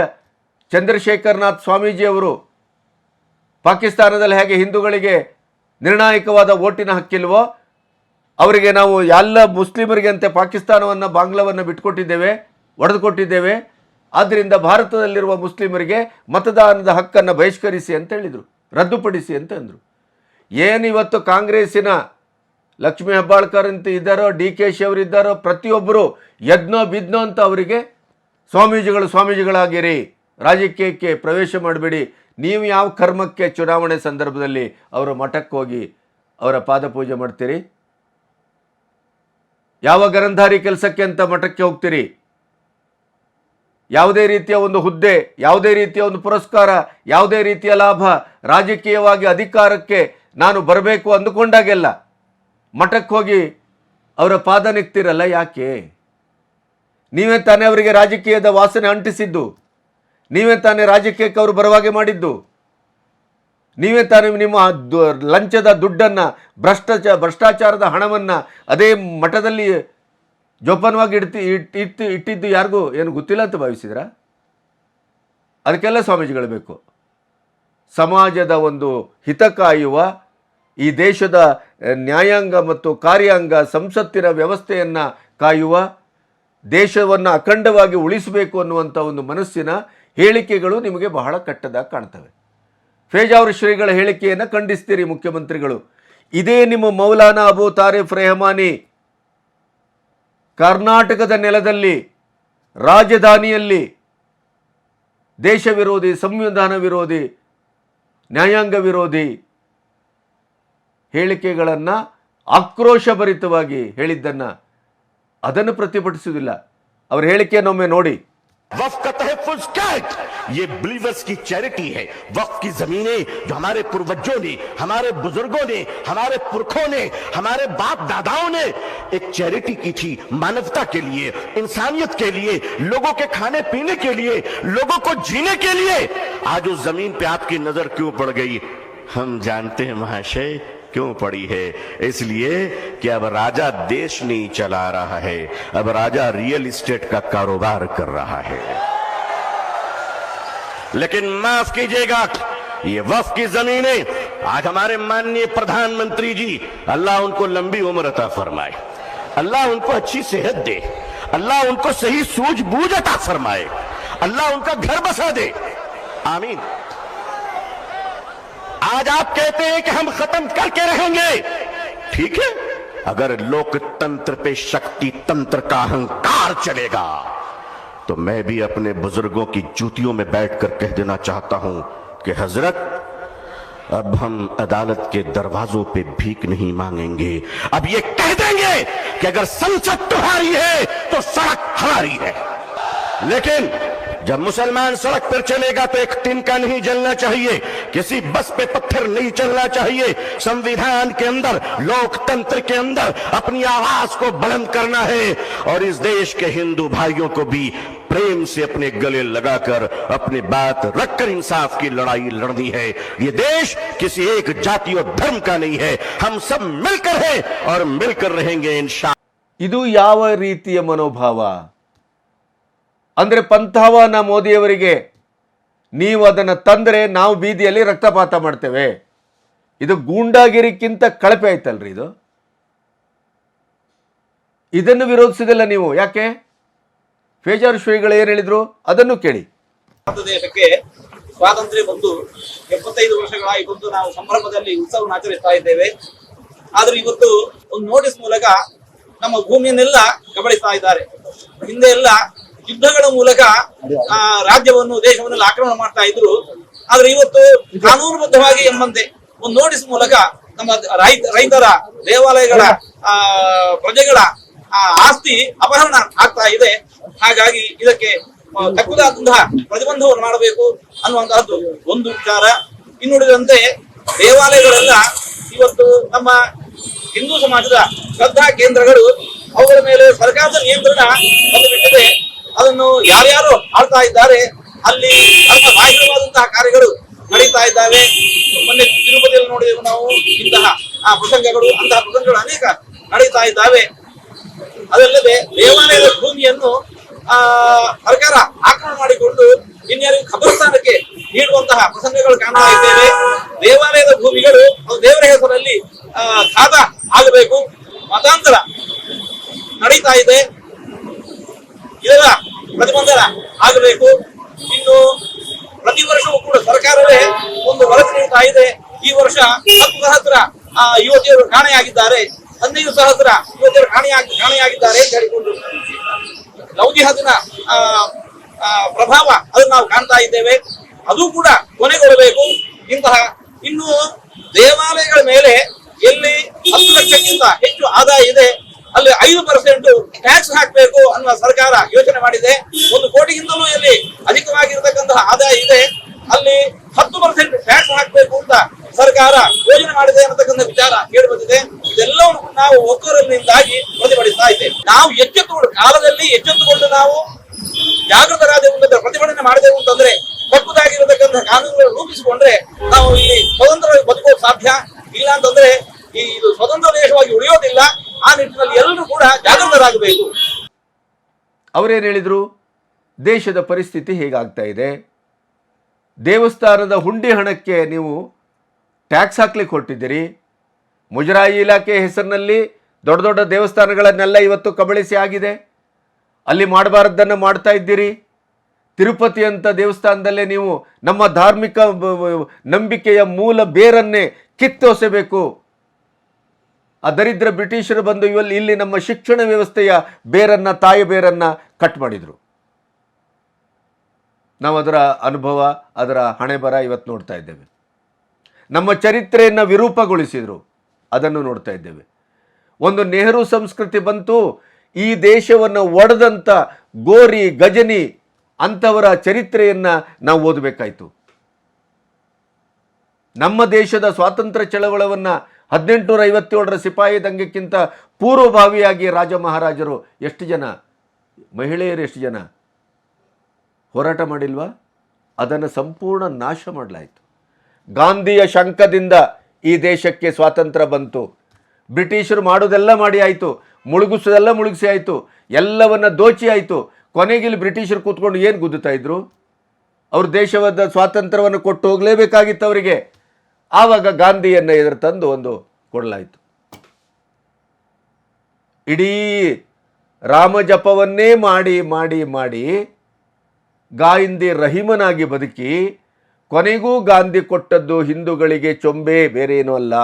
ಚಂದ್ರಶೇಖರನಾಥ್ ಸ್ವಾಮೀಜಿಯವರು ಪಾಕಿಸ್ತಾನದಲ್ಲಿ ಹೇಗೆ ಹಿಂದೂಗಳಿಗೆ ನಿರ್ಣಾಯಕವಾದ ಓಟಿನ ಹಕ್ಕಿಲ್ವೋ, ಅವರಿಗೆ ನಾವು ಎಲ್ಲ ಮುಸ್ಲಿಮರಿಗೆ ಅಂತೆ ಪಾಕಿಸ್ತಾನವನ್ನು ಬಾಂಗ್ಲಾವನ್ನು ಬಿಟ್ಕೊಟ್ಟಿದ್ದೇವೆ, ಒಡೆದುಕೊಟ್ಟಿದ್ದೇವೆ. ಆದ್ದರಿಂದ ಭಾರತದಲ್ಲಿರುವ ಮುಸ್ಲಿಮರಿಗೆ ಮತದಾನದ ಹಕ್ಕನ್ನು ಬಹಿಷ್ಕರಿಸಿ ಅಂತ ಹೇಳಿದರು. ರದ್ದುಪಡಿಸಿ ಅಂತ ಅಂದರು. ಏನು ಇವತ್ತು ಕಾಂಗ್ರೆಸ್ಸಿನ ಲಕ್ಷ್ಮೀ ಹೆಬ್ಬಾಳ್ಕರ್ ಅಂತ ಇದ್ದಾರೋ, ಡಿ ಕೆ ಶಿ ಅವರಿದ್ದಾರೋ ಪ್ರತಿಯೊಬ್ಬರು ಯಜ್ಞೋ ಬಿದ್ನೋ ಅಂತ ಅವರಿಗೆ ಸ್ವಾಮೀಜಿಗಳು ಸ್ವಾಮೀಜಿಗಳಾಗಿರಿ, ರಾಜಕೀಯಕ್ಕೆ ಪ್ರವೇಶ ಮಾಡಬೇಡಿ, ನೀವು ಯಾವ ಕರ್ಮಕ್ಕೆ ಚುನಾವಣೆ ಸಂದರ್ಭದಲ್ಲಿ ಅವರ ಮಠಕ್ಕೆ ಹೋಗಿ ಅವರ ಪಾದಪೂಜೆ ಮಾಡ್ತೀರಿ? ಯಾವ ಗರಂಧಾರಿ ಕೆಲಸಕ್ಕೆ ಅಂತ ಮಠಕ್ಕೆ ಹೋಗ್ತೀರಿ? ಯಾವುದೇ ರೀತಿಯ ಒಂದು ಹುದ್ದೆ, ಯಾವುದೇ ರೀತಿಯ ಒಂದು ಪುರಸ್ಕಾರ, ಯಾವುದೇ ರೀತಿಯ ಲಾಭ ರಾಜಕೀಯವಾಗಿ ಅಧಿಕಾರಕ್ಕೆ ನಾನು ಬರಬೇಕು ಅಂದುಕೊಂಡಾಗೆಲ್ಲ ಮಠಕ್ಕೆ ಹೋಗಿ ಅವರ ಪಾದ ನಿಕ್ತಿರಲ್ಲ ಯಾಕೆ? ನೀವೇ ತಾನೇ ಅವರಿಗೆ ರಾಜಕೀಯದ ವಾಸನೆ ಅಂಟಿಸಿದ್ದು. ನೀವೇ ತಾನೇ ರಾಜಕೀಯಕ್ಕೆ ಅವರು ಬರವಾಗೆ ಮಾಡಿದ್ದು. ನೀವೇ ತಾನೇ ನಿಮ್ಮ ಲಂಚದ ದುಡ್ಡನ್ನು ಭ್ರಷ್ಟಾಚಾರ ಭ್ರಷ್ಟಾಚಾರದ ಹಣವನ್ನು ಅದೇ ಮಠದಲ್ಲಿ ಜೋಪಾನವಾಗಿ ಇಡ್ತಿ ಇಟ್ಟು ಇಟ್ಟು, ಇಟ್ಟಿದ್ದು ಯಾರಿಗೂ ಏನು ಗೊತ್ತಿಲ್ಲ ಅಂತ ಭಾವಿಸಿದ್ರ? ಅದಕ್ಕೆಲ್ಲ ಸ್ವಾಮೀಜಿಗಳು ಬೇಕು. ಸಮಾಜದ ಒಂದು ಹಿತ ಕಾಯುವ ಈ ದೇಶದ ನ್ಯಾಯಾಂಗ ಮತ್ತು ಕಾರ್ಯಾಂಗ ಸಂಸತ್ತಿನ ವ್ಯವಸ್ಥೆಯನ್ನು ಕಾಯುವ, ದೇಶವನ್ನು ಅಖಂಡವಾಗಿ ಉಳಿಸಬೇಕು ಅನ್ನುವಂಥ ಒಂದು ಮನಸ್ಸಿನ ಹೇಳಿಕೆಗಳು ನಿಮಗೆ ಬಹಳ ಕಟ್ಟದಾಗಿ ಕಾಣ್ತವೆ. ಫೇಜಾವರ್ ಶ್ರೀಗಳ ಹೇಳಿಕೆಯನ್ನು ಖಂಡಿಸ್ತೀರಿ ಮುಖ್ಯಮಂತ್ರಿಗಳು. ಇದೇ ನಿಮ್ಮ ಮೌಲಾನಾ ಅಬು ತಾರಿಫ್ ರೆಹಮಾನಿ ಕರ್ನಾಟಕದ ನೆಲದಲ್ಲಿ, ರಾಜಧಾನಿಯಲ್ಲಿ ದೇಶ ವಿರೋಧಿ ಸಂವಿಧಾನ ವಿರೋಧಿ ನ್ಯಾಯಾಂಗ ವಿರೋಧಿ ಹೇಳಿಕೆಗಳನ್ನು ಆಕ್ರೋಶಭರಿತವಾಗಿ ಹೇಳಿದ್ದನ್ನು ಅದನ್ನು ಪ್ರತಿಭಟಿಸುವುದಿಲ್ಲ. ಅವರ ಹೇಳಿಕೆಯನ್ನೊಮ್ಮೆ ನೋಡಿ. وقف کا تحفظ کیٹ! یہ بلیورز کی چیریٹی ہے۔ وقف کی زمینیں جو ہمارے پروجوں نے، ہمارے بزرگوں نے، ہمارے پرکھوں نے، ہمارے باپ داداؤں نے ایک چیریٹی کی تھی مانوتا کے لیے، انسانیت کے لیے، لوگوں کے کھانے پینے کے لیے، لوگوں کو جینے کے لیے۔ آج اس زمین پہ آپ کی نظر کیوں پڑ گئی؟ ہم جانتے ہیں مہاشے کیوں پڑی ہے؟ اس لیے کہ اب راجہ دیش نہیں چلا رہا ہے، اب راجہ ریئل اسٹیٹ کا کاروبار کر رہا ہے۔ لیکن معاف کیجیے گا، یہ وف کی زمینیں۔ آج ہمارے ماننی پردھان منتری جی اللہ ان کو لمبی عمر عطا فرمائے۔ اللہ ان کو اچھی صحت دے۔ اللہ ان کو صحیح سوج بوجھ عطا فرمائے۔ اللہ ان کا گھر بسا دے۔ آمین۔ آج آپ کہتے ہیں کہ ہم ختم کر کے رہیں گے۔ ٹھیک ہے؟ اگر لوک تنتر پہ شکتی تنتر کا اہنکار چلے گا، تو میں بھی اپنے بزرگوں کی جوتیوں میں بیٹھ کر کہہ دینا چاہتا ہوں کہ حضرت، اب ہم عدالت کے دروازوں پہ بھیک نہیں مانگیں گے۔ اب یہ کہہ دیں گے کہ اگر سنسد تمہاری ہے تو سڑک ہماری ہے۔ لیکن جب مسلمان سڑک پر چلے گا تو ایک ٹن کا نہیں جلنا چاہیے، کسی بس پہ پتھر نہیں چلنا چاہیے۔ سنویدھان کے اندر لوک تنتر کے اندر اپنی آواز کو بلند کرنا ہے۔ اور اس دیش کے ہندو بھائیوں کو بھی پریم سے اپنے گلے لگا کر اپنی بات رکھ کر انصاف کی لڑائی لڑنی ہے۔ یہ دیش کسی ایک جاتی اور دھرم کا نہیں ہے۔ ہم سب مل کر ہیں اور مل کر رہیں گے انشاءاللہ ಇದು ریتی منو بھاوہ ಅಂದರೆ ಪಂಥಾವನ ಮೋದಿಯವರಿಗೆ, ನೀವು ಅದನ್ನು ತಂದರೆ ನಾವು ಬೀದಿಯಲ್ಲಿ ರಕ್ತಪಾತ ಮಾಡ್ತೇವೆ. ಇದು ಗೂಂಡಾಗಿರಿಕ್ಕಿಂತ ಕಳಪೆ ಆಯ್ತಲ್ರಿ ಇದು? ಇದನ್ನು ವಿರೋಧಿಸಿದಿಲ್ಲ ನೀವು, ಯಾಕೆ? ಫೇಜಾರ್ ಶ್ರೀಗಳು ಏನು ಹೇಳಿದ್ರು? ಅದನ್ನು ಕೇಳಿ. ಸ್ವಾತಂತ್ರ್ಯ ಬಂದು ಎಪ್ಪತ್ತೈದು ವರ್ಷಗಳಾಗಿ ಬಂದು ನಾವು ಸಂಭ್ರಮದಲ್ಲಿ ಉತ್ಸವವನ್ನು ಆಚರಿಸ್ತಾ ಇದ್ದೇವೆ. ಆದ್ರೆ ಇವತ್ತು ಒಂದು ನೋಟಿಸ್ ಮೂಲಕ ನಮ್ಮ ಭೂಮಿಯನ್ನೆಲ್ಲ ಕಬಳಿಸ್ತಾ ಇದ್ದಾರೆ. ಹಿಂದೆ ಎಲ್ಲ ಯುದ್ಧಗಳ ಮೂಲಕ ಆ, ರಾಜ್ಯವನ್ನು ದೇಶವನ್ನೆಲ್ಲ ಆಕ್ರಮಣ ಮಾಡ್ತಾ ಇದ್ರು. ಆದ್ರೆ ಇವತ್ತು ಕಾನೂನುಬದ್ಧವಾಗಿ ಎಂಬಂತೆ ಒಂದು ನೋಟಿಸ್ ಮೂಲಕ ನಮ್ಮ ರೈತ ರೈತರ ದೇವಾಲಯಗಳ ಆ ಪ್ರಜೆಗಳ ಆಸ್ತಿ ಅಪಹರಣ ಆಗ್ತಾ ಇದೆ. ಹಾಗಾಗಿ ಇದಕ್ಕೆ ತಕ್ಕುದಾದಂತಹ ತಕ್ಕದಾದಂತಹ ಪ್ರತಿಬಂಧವನ್ನು ಮಾಡಬೇಕು ಅನ್ನುವಂತಹದ್ದು ಒಂದು ವಿಚಾರ. ಇನ್ನುಳಿದಂತೆ ದೇವಾಲಯಗಳೆಲ್ಲ ಇವತ್ತು ನಮ್ಮ ಹಿಂದೂ ಸಮಾಜದ ಶ್ರದ್ಧಾ ಕೇಂದ್ರಗಳು ಅವುಗಳ ಮೇಲೆ ಸರ್ಕಾರದ ನಿಯಂತ್ರಣ ಬಂದುಬಿಟ್ಟಿದೆ ಅದನ್ನು ಯಾರ್ಯಾರು ಆಳ್ತಾ ಇದ್ದಾರೆ, ಅಲ್ಲಿ ಅಂತ ಬಾಹಿರವಾದಂತಹ ಕಾರ್ಯಗಳು ನಡೀತಾ ಇದ್ದಾವೆ. ಮೊನ್ನೆ ತಿರುಪತಿಯಲ್ಲಿ ನೋಡಿದೆವು ನಾವು ಇಂತಹ, ಆ ಪ್ರಸಂಗಗಳು, ಅಂತಹ ಪ್ರಸಂಗಗಳು ಅನೇಕ ನಡೀತಾ ಇದ್ದಾವೆ. ಅದಲ್ಲದೆ ದೇವಾಲಯದ ಭೂಮಿಯನ್ನು, ಆ, ಸರ್ಕಾರ ಆಕ್ರಮಣ ಮಾಡಿಕೊಂಡು ಇನ್ಯಾರಿಗೂ ಖಬರಸ್ಥಾನಕ್ಕೆ ನೀಡುವಂತಹ ಪ್ರಸಂಗಗಳು ಕಾಣ್ತಾ ಇದ್ದೇವೆ. ದೇವಾಲಯದ ಭೂಮಿಗಳು ದೇವರ ಹೆಸರಲ್ಲಿ ಖಾತಾ ಆಗಬೇಕು. ಮತಾಂತರ ನಡೀತಾ ಇದೆ. ಇದರ ಪ್ರತಿಬಂಧನ ಆಗಬೇಕು. ಇನ್ನು ಪ್ರತಿ ವರ್ಷವೂ ಕೂಡ ಸರ್ಕಾರವೇ ಒಂದು ವರದಿ ನೀಡ್ತಾ ಇದೆ. ಈ ವರ್ಷ ಹತ್ತು ಸಹಸ್ರ ಯುವತಿಯರು ಕಾಣೆಯಾಗಿದ್ದಾರೆ. ಹದಿನೈದು ಸಹಸ್ರ ಯುವತಿಯರು ಕಾಣೆಯಾಗಿ ಕಾಣೆಯಾಗಿದ್ದಾರೆ ಅಂತ ಹೇಳಿಕೊಂಡು ಪ್ರಭಾವ ಅದನ್ನು ನಾವು ಕಾಣ್ತಾ ಇದ್ದೇವೆ. ಅದು ಕೂಡ ಕೊನೆಗೊಳ್ಳಬೇಕು. ಇಂತಹ ಇನ್ನು ದೇವಾಲಯಗಳ ಮೇಲೆ ಎಲ್ಲಿ ಹತ್ತು ಲಕ್ಷಕ್ಕಿಂತ ಹೆಚ್ಚು ಆದಾಯ ಇದೆ ಅಲ್ಲಿ ಐದು ಪರ್ಸೆಂಟ್ ಟ್ಯಾಕ್ಸ್ ಹಾಕಬೇಕು ಅನ್ನುವ ಸರ್ಕಾರ ಯೋಚನೆ ಮಾಡಿದೆ. ಒಂದು ಕೋಟಿಗಿಂತಲೂ ಇಲ್ಲಿ ಅಧಿಕವಾಗಿರತಕ್ಕಂತಹ ಆದಾಯ ಇದೆ. ಅಲ್ಲಿ ಹತ್ತು ಪರ್ಸೆಂಟ್ ಟ್ಯಾಕ್ಸ್ ಹಾಕಬೇಕು ಅಂತ ಸರ್ಕಾರ ಯೋಜನೆ ಮಾಡಿದೆ ಅನ್ನತಕ್ಕಂಥ ವಿಚಾರ ಕೇಳಿ ಬಂದಿದೆ ಇದೆಲ್ಲವನ್ನು ನಾವು ಒಕ್ಕೂರಲಿನಿಂದಾಗಿ ಪ್ರತಿಭಟಿಸ್ತಾ ಇದ್ದೇವೆ. ನಾವು ಎಚ್ಚೆತ್ತುಕೊಂಡು ಕಾಲದಲ್ಲಿ ಎಚ್ಚೆತ್ತುಕೊಂಡು ನಾವು ಜಾಗೃತರಾದೆವು ಅಂತಂದ್ರೆ ಪ್ರತಿಭಟನೆ ಮಾಡಿದೆವು ಅಂತಂದ್ರೆ ತಪ್ಪುದಾಗಿರತಕ್ಕಂಥ ಕಾನೂನುಗಳನ್ನು ರೂಪಿಸಿಕೊಂಡ್ರೆ ನಾವು ಇಲ್ಲಿ ಸ್ವತಂತ್ರವಾಗಿ ಬದುಕೋದು ಸಾಧ್ಯ ಇಲ್ಲ ಅಂತಂದ್ರೆ ಈ ಇದು ಸ್ವತಂತ್ರ ದೇಶವಾಗಿ ಉಳಿಯೋದಿಲ್ಲ. ಆ ನಿಟ್ಟಿನಲ್ಲಿ ಎಲ್ಲರೂ ಕೂಡ ಜಾಗೃತರಾಗಬೇಕು. ಅವರೇನು ಹೇಳಿದರು? ದೇಶದ ಪರಿಸ್ಥಿತಿ ಹೇಗಾಗ್ತಾ ಇದೆ? ದೇವಸ್ಥಾನದ ಹುಂಡಿ ಹಣಕ್ಕೆ ನೀವು ಟ್ಯಾಕ್ಸ್ ಹಾಕ್ಲಿಕ್ಕೆ ಹೊರಟಿದ್ದೀರಿ. ಮುಜರಾಯಿ ಇಲಾಖೆ ಹೆಸರಿನಲ್ಲಿ ದೊಡ್ಡ ದೊಡ್ಡ ದೇವಸ್ಥಾನಗಳನ್ನೆಲ್ಲ ಇವತ್ತು ಕಬಳಿಸಿ ಆಗಿದೆ. ಅಲ್ಲಿ ಮಾಡಬಾರದ್ದನ್ನು ಮಾಡ್ತಾ ಇದ್ದೀರಿ. ತಿರುಪತಿ ಅಂತ ದೇವಸ್ಥಾನದಲ್ಲೇ ನೀವು ನಮ್ಮ ಧಾರ್ಮಿಕ ನಂಬಿಕೆಯ ಮೂಲ ಬೇರನ್ನೇ ಕಿತ್ತೋಸಬೇಕು. ಆ ದರಿದ್ರ ಬ್ರಿಟಿಷರು ಬಂದು ಇವಲ್ಲಿ ಇಲ್ಲಿ ನಮ್ಮ ಶಿಕ್ಷಣ ವ್ಯವಸ್ಥೆಯ ಬೇರನ್ನು, ತಾಯಿ ಬೇರನ್ನು ಕಟ್ ಮಾಡಿದರು. ನಾವು ಅದರ ಅನುಭವ, ಅದರ ಹಣೆ ಬರ ಇವತ್ತು ನೋಡ್ತಾ ಇದ್ದೇವೆ. ನಮ್ಮ ಚರಿತ್ರೆಯನ್ನು ವಿರೂಪಗೊಳಿಸಿದರು. ಅದನ್ನು ನೋಡ್ತಾ ಇದ್ದೇವೆ. ಒಂದು ನೆಹರು ಸಂಸ್ಕೃತಿ ಬಂತು, ಈ ದೇಶವನ್ನು ಒಡೆದಂಥ ಗೋರಿ, ಗಜನಿ ಅಂಥವರ ಚರಿತ್ರೆಯನ್ನು ನಾವು ಓದಬೇಕಾಯಿತು. ನಮ್ಮ ದೇಶದ ಸ್ವಾತಂತ್ರ್ಯ ಚಳವಳವನ್ನು ಹದಿನೆಂಟುನೂರ ಐವತ್ತೇಳರ ಸಿಪಾಯಿ ದಂಗೆಕ್ಕಿಂತ ಪೂರ್ವಭಾವಿಯಾಗಿ ರಾಜ ಮಹಾರಾಜರು ಎಷ್ಟು ಜನ? ಮಹಿಳೆಯರು ಎಷ್ಟು ಜನ? ಹೋರಾಟ ಮಾಡಿಲ್ವಾ? ಅದನ್ನು ಸಂಪೂರ್ಣ ನಾಶ ಮಾಡಲಾಯಿತು. ಗಾಂಧಿಯ ಶಂಕದಿಂದ ಈ ದೇಶಕ್ಕೆ ಸ್ವಾತಂತ್ರ್ಯ ಬಂತು. ಬ್ರಿಟಿಷರು ಮಾಡೋದೆಲ್ಲ ಮಾಡಿ ಆಯಿತು. ಮುಳುಗಿಸೋದೆಲ್ಲ ಮುಳುಗಿಸಿ ಆಯಿತು. ಎಲ್ಲವನ್ನು ದೋಚಿ ಆಯಿತು. ಕೊನೆಗಿಲ್ಲಿ ಬ್ರಿಟಿಷರು ಕೂತ್ಕೊಂಡು ಏನು ಗುದ್ದುತ್ತಾ ಇದ್ರು? ಅವ್ರ ದೇಶವಾದ ಸ್ವಾತಂತ್ರ್ಯವನ್ನು ಕೊಟ್ಟು ಹೋಗಲೇಬೇಕಾಗಿತ್ತು ಅವರಿಗೆ. ಆವಾಗ ಗಾಂಧಿಯನ್ನು ಎದುರು ತಂದು ಒಂದು ಕೊಡಲಾಯಿತು. ಇಡೀ ರಾಮ ಜಪವನ್ನೇ ಮಾಡಿ ಮಾಡಿ ಮಾಡಿ ಗಾಯಿಂದಿ ರಹೀಮನಾಗಿ ಬದುಕಿ ಕೊನೆಗೂ ಗಾಂಧಿ ಕೊಟ್ಟದ್ದು ಹಿಂದೂಗಳಿಗೆ ಚೊಂಬೆ ಬೇರೆ ಏನೂ ಅಲ್ಲ.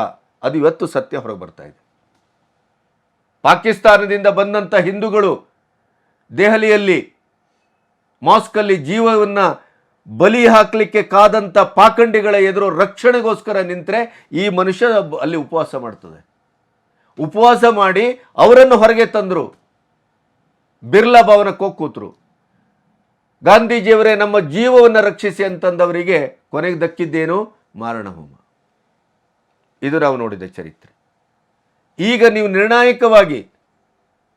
ಅದು ಇವತ್ತು ಸತ್ಯ ಹೊರಗೆ ಬರ್ತಾ ಇದೆ. ಪಾಕಿಸ್ತಾನದಿಂದ ಬಂದಂಥ ಹಿಂದೂಗಳು ದೆಹಲಿಯಲ್ಲಿ, ಮಾಸ್ಕಲ್ಲಿ ಜೀವವನ್ನು ಬಲಿ ಹಾಕಲಿಕ್ಕೆ ಕಾದಂಥ ಪಾಖಂಡಿಗಳ ಎದುರು ರಕ್ಷಣೆಗೋಸ್ಕರ ನಿಂತರೆ ಈ ಮನುಷ್ಯ ಅಲ್ಲಿ ಉಪವಾಸ ಮಾಡ್ತದೆ. ಉಪವಾಸ ಮಾಡಿ ಅವರನ್ನು ಹೊರಗೆ ತಂದರು. ಬಿರ್ಲಾ ಭವನಕ್ಕೆ ಹೋಗಿ ಕೂತರು ಗಾಂಧೀಜಿಯವರೇ ನಮ್ಮ ಜೀವವನ್ನು ರಕ್ಷಿಸಿ ಅಂತಂದವರಿಗೆ ಕೊನೆಗೆ ದಕ್ಕಿದ್ದೇನು? ಮಾರಣಹೋಮ. ಇದು ನಾವು ನೋಡಿದ ಚರಿತ್ರೆ. ಈಗ ನೀವು ನಿರ್ಣಾಯಕವಾಗಿ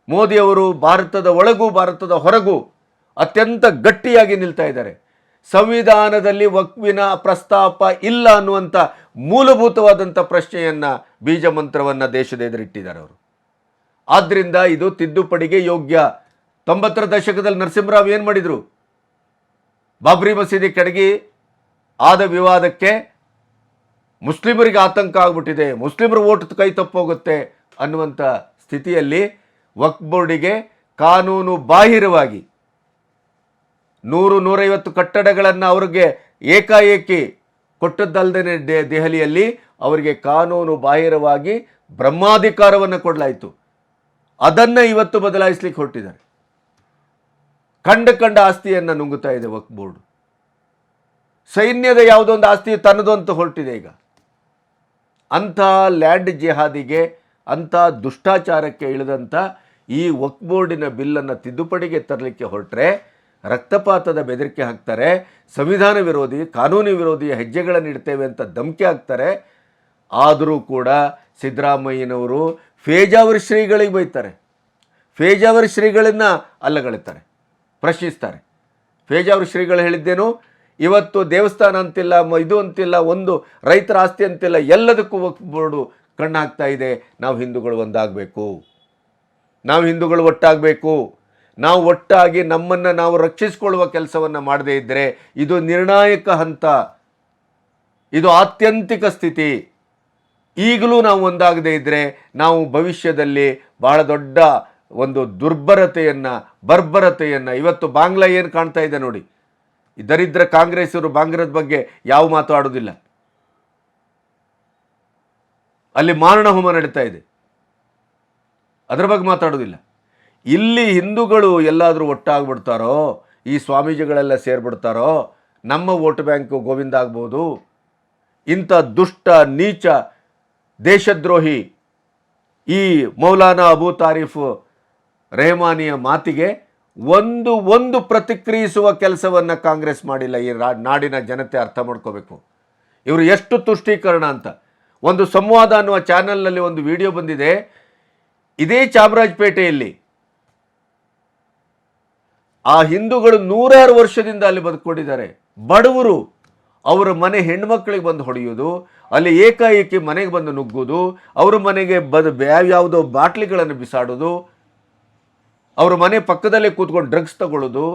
ಮೋದಿಯವರು ಭಾರತದ ಒಳಗೂ ಭಾರತದ ಹೊರಗೂ ಅತ್ಯಂತ ಗಟ್ಟಿಯಾಗಿ ನಿಲ್ತಾ ಇದ್ದಾರೆ. ಸಂವಿಧಾನದಲ್ಲಿ ವಕ್ವಿನ ಪ್ರಸ್ತಾಪ ಇಲ್ಲ ಅನ್ನುವಂಥ ಮೂಲಭೂತವಾದಂಥ ಪ್ರಶ್ನೆಯನ್ನು ಬೀಜ ಮಂತ್ರವನ್ನು ದೇಶದ ಎದುರಿಟ್ಟಿದ್ದಾರೆ ಅವರು. ಆದ್ದರಿಂದ ಇದು ತಿದ್ದುಪಡಿಗೆ ಯೋಗ್ಯ. ತೊಂಬತ್ತರ ದಶಕದಲ್ಲಿ ನರಸಿಂಹರಾವ್ ಏನು ಮಾಡಿದರು? ಬಾಬ್ರಿ ಮಸೀದಿ ಕಡೆಗೆ ಆದ ವಿವಾದಕ್ಕೆ ಮುಸ್ಲಿಮರಿಗೆ ಆತಂಕ ಆಗ್ಬಿಟ್ಟಿದೆ, ಮುಸ್ಲಿಮರು ಓಟ್ ಕೈ ತಪ್ಪೋಗುತ್ತೆ ಅನ್ನುವಂಥ ಸ್ಥಿತಿಯಲ್ಲಿ ವಕ್ಫ್ ಬೋರ್ಡಿಗೆ ಕಾನೂನು ಬಾಹಿರವಾಗಿ ನೂರು ನೂರೈವತ್ತು ಕಟ್ಟಡಗಳನ್ನು ಅವ್ರಿಗೆ ಏಕಾಏಕಿ ಕೊಟ್ಟದ್ದಲ್ಲದೆ ದೆಹಲಿಯಲ್ಲಿ ಅವರಿಗೆ ಕಾನೂನು ಬಾಹಿರವಾಗಿ ಬ್ರಹ್ಮಾಧಿಕಾರವನ್ನು ಕೊಡಲಾಯಿತು. ಅದನ್ನು ಇವತ್ತು ಬದಲಾಯಿಸ್ಲಿಕ್ಕೆ ಹೊರಟಿದ್ದಾರೆ. ಕಂಡ ಕಂಡ ಆಸ್ತಿಯನ್ನು ನುಂಗುತ್ತಾ ಇದೆ ವಕ್ ಬೋರ್ಡ್. ಸೈನ್ಯದ ಯಾವುದೊಂದು ಆಸ್ತಿ ತನ್ನದು ಅಂತ ಹೊರಟಿದೆ ಈಗ. ಅಂಥ ಲ್ಯಾಂಡ್ ಜಿಹಾದಿಗೆ, ಅಂಥ ದುಷ್ಟಾಚಾರಕ್ಕೆ ಇಳಿದಂಥ ಈ ವಕ್ ಬೋರ್ಡಿನ ಬಿಲ್ಲನ್ನು ತಿದ್ದುಪಡಿಗೆ ತರಲಿಕ್ಕೆ ಹೊರಟ್ರೆ ರಕ್ತಪಾತದ ಬೆದರಿಕೆ ಹಾಕ್ತಾರೆ, ಸಂವಿಧಾನ ವಿರೋಧಿ, ಕಾನೂನು ವಿರೋಧಿ ಹೆಜ್ಜೆಗಳನ್ನು ಇಡ್ತೇವೆ ಅಂತ ಧಮಕಿ ಹಾಕ್ತಾರೆ. ಆದರೂ ಕೂಡ ಸಿದ್ದರಾಮಯ್ಯನವರು ಫೇಜಾವರ್ ಶ್ರೀಗಳಿಗೆ ಬೈತಾರೆ. ಫೇಜಾವರ್ ಶ್ರೀಗಳನ್ನು ಅಲ್ಲಗಳಿತಾರೆ ಪ್ರಶ್ನಿಸ್ತಾರೆ. ಫೇಜಾವರ್ ಶ್ರೀಗಳು ಹೇಳಿದ್ದೇನು? ಇವತ್ತು ದೇವಸ್ಥಾನ ಅಂತಿಲ್ಲ ಇದು ಅಂತಿಲ್ಲ, ಒಂದು ರೈತರ ಆಸ್ತಿ ಅಂತಿಲ್ಲ, ಎಲ್ಲದಕ್ಕೂ ವಕ್ಫ್ ಬೋರ್ಡು ಕಣ್ಣು ಇದೆ, ನಾವು ಹಿಂದೂಗಳು ಒಂದಾಗಬೇಕು. ನಾವು ಹಿಂದೂಗಳು ಒಟ್ಟಾಗಬೇಕು. ನಾವು ಒಟ್ಟಾಗಿ ನಮ್ಮನ್ನು ನಾವು ರಕ್ಷಿಸಿಕೊಳ್ಳುವ ಕೆಲಸವನ್ನು ಮಾಡದೇ ಇದ್ದರೆ ಇದು ನಿರ್ಣಾಯಕ ಹಂತ. ಇದು ಆತ್ಯಂತಿಕ ಸ್ಥಿತಿ. ಈಗಲೂ ನಾವು ಒಂದಾಗದೇ ಇದ್ದರೆ ನಾವು ಭವಿಷ್ಯದಲ್ಲಿ ಬಹಳ ದೊಡ್ಡ ಒಂದು ದುರ್ಬರತೆಯನ್ನು, ಬರ್ಬರತೆಯನ್ನು, ಇವತ್ತು ಬಾಂಗ್ಲಾ ಏನು ಕಾಣ್ತಾ ಇದೆ ನೋಡಿ. ದರಿದ್ರ ಕಾಂಗ್ರೆಸ್ಸರು ಬಾಂಗ್ಲಾದ ಬಗ್ಗೆ ಯಾವ ಮಾತು ಆಡೋದಿಲ್ಲ. ಅಲ್ಲಿ ಮಾರಣ ಹೋಮ ನಡೀತಾ ಇದೆ. ಅದರ ಬಗ್ಗೆ ಮಾತಾಡೋದಿಲ್ಲ. ಇಲ್ಲಿ ಹಿಂದೂಗಳು ಎಲ್ಲಾದರೂ ಒಟ್ಟಾಗ್ಬಿಡ್ತಾರೋ, ಈ ಸ್ವಾಮೀಜಿಗಳೆಲ್ಲ ಸೇರ್ಬಿಡ್ತಾರೋ, ನಮ್ಮ ವೋಟ್ ಬ್ಯಾಂಕು ಗೋವಿಂದ ಆಗ್ಬೋದು. ಇಂಥ ದುಷ್ಟ, ನೀಚ, ದೇಶದ್ರೋಹಿ ಈ ಮೌಲಾನಾ ಅಬೂ ತಾರೀಫ್ ರೆಹಮಾನಿಯ ಮಾತಿಗೆ ಒಂದು ಒಂದು ಪ್ರತಿಕ್ರಿಯಿಸುವ ಕೆಲಸವನ್ನು ಕಾಂಗ್ರೆಸ್ ಮಾಡಿಲ್ಲ ಈ ರಾ- ನಾಡಿನ ಜನತೆ ಅರ್ಥ ಮಾಡ್ಕೋಬೇಕು. ಇವರು ಎಷ್ಟು ತುಷ್ಟೀಕರಣ ಅಂತ. ಒಂದು ಸಂವಾದ ಅನ್ನುವ ಚಾನಲ್ನಲ್ಲಿ ಒಂದು ವಿಡಿಯೋ ಬಂದಿದೆ. ಇದೇ ಚಾಮರಾಜಪೇಟೆಯಲ್ಲಿ ಆ ಹಿಂದೂಗಳು ನೂರಾರು ವರ್ಷದಿಂದ ಅಲ್ಲಿ ಬದುಕೊಂಡಿದ್ದಾರೆ ಬಡವರು ಅವರ ಮನೆ ಹೆಣ್ಮಕ್ಳಿಗೆ ಬಂದು ಹೊಡೆಯೋದು, ಅಲ್ಲಿ ಏಕಾಏಕಿ ಮನೆಗೆ ಬಂದು ನುಗ್ಗೋದು, ಅವ್ರ ಮನೆಗೆ ಬದ ಯಾವ್ಯಾವುದೋ ಬಾಟ್ಲಿಗಳನ್ನು ಬಿಸಾಡೋದು, ಅವರ ಮನೆ ಪಕ್ಕದಲ್ಲೇ ಕೂತ್ಕೊಂಡು ಡ್ರಗ್ಸ್ ತಗೊಳ್ಳೋದು,